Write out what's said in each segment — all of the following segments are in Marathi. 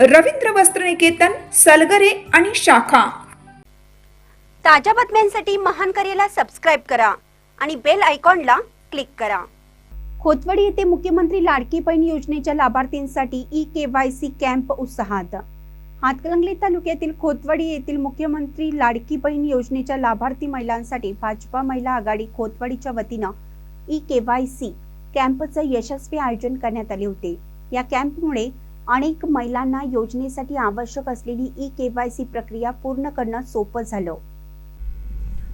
रवींद्र वस्त्रनिकेतन सलगरे आणि शाखा. ताज्या बातम्यांसाठी महान करेला सबस्क्राईब करा आणि बेल आयकॉनला क्लिक करा. खोतवाडी येथे मुख्यमंत्री लाडकी बहीण योजनेच्या लाभार्थींसाठी E K Y C camp उत्साहात. हातकणंगले तालुक्यातील खोतवाडी येथील मुख्यमंत्री लाडकी बहीण योजनेच्या लाभार्थी महिलांसाठी भाजपा महिला आघाडी खोतवाडीच्या वतीनं ई के वाय सी कॅम्पचं यशस्वी आयोजन करण्यात आले होते. या कॅम्पमुळे अनेक महिलांना योजनेसाठी आवश्यक असलेली ई के वाय सी प्रक्रिया पूर्ण करणं सोपं झालं.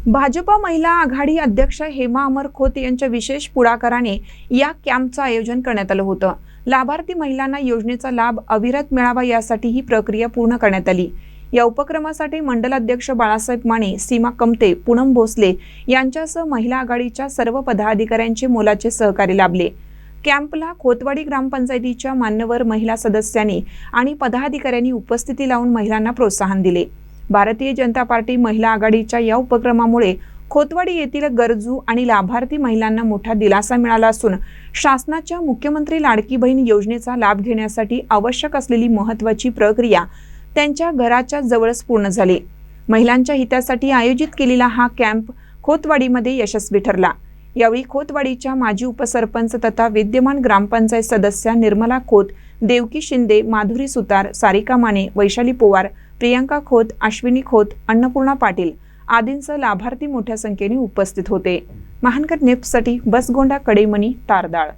भाजपा महिला आघाडी अध्यक्ष हेमा अमर खोत यांच्या विशेष पुढाकाराने या कॅम्पचं आयोजन करण्यात आलं होतं. लाभार्थी महिलांना योजनेचा लाभ अविरत मिळावा यासाठी ही प्रक्रिया पूर्ण करण्यात आली. या उपक्रमासाठी मंडलाध्यक्ष बाळासाहेब माने सीमा कमते पूनम भोसले यांच्यासह महिला आघाडीच्या सर्व पदाधिकाऱ्यांचे मोलाचे सहकार्य लाभले. कॅम्पला खोतवाडी ग्रामपंचायतीच्या मान्यवर महिला सदस्यांनी आणि पदाधिकाऱ्यांनी उपस्थिती लावून महिलांना प्रोत्साहन दिले. भारतीय जनता पार्टी महिला आघाडीच्या या उपक्रमामुळे खोतवाडी येथील गरजू आणि लाभार्थी महिलांना मोठा दिलासा मिळाला असून शासनाच्या मुख्यमंत्री लाडकी बहीण योजनेचा लाभ घेण्यासाठी आवश्यक असलेली महत्त्वाची प्रक्रिया त्यांच्या घराच्या जवळच पूर्ण झाली. महिलांच्या हितासाठी आयोजित केलेला हा कॅम्प खोतवाडीमध्ये यशस्वी ठरला. यावेळी खोतवाडीच्या माजी उपसरपंच तथा विद्यमान ग्रामपंचायत सदस्या निर्मला खोत देवकी शिंदे माधुरी सुतार सारिका माने वैशाली पोवार प्रियांका खोत अश्विनी खोत अन्नपूर्णा पाटील आदींसह लाभार्थी मोठ्या संख्येने उपस्थित होते. महानकर नेप्ससाठी बसगोंडा कडेमणी तारदाळ.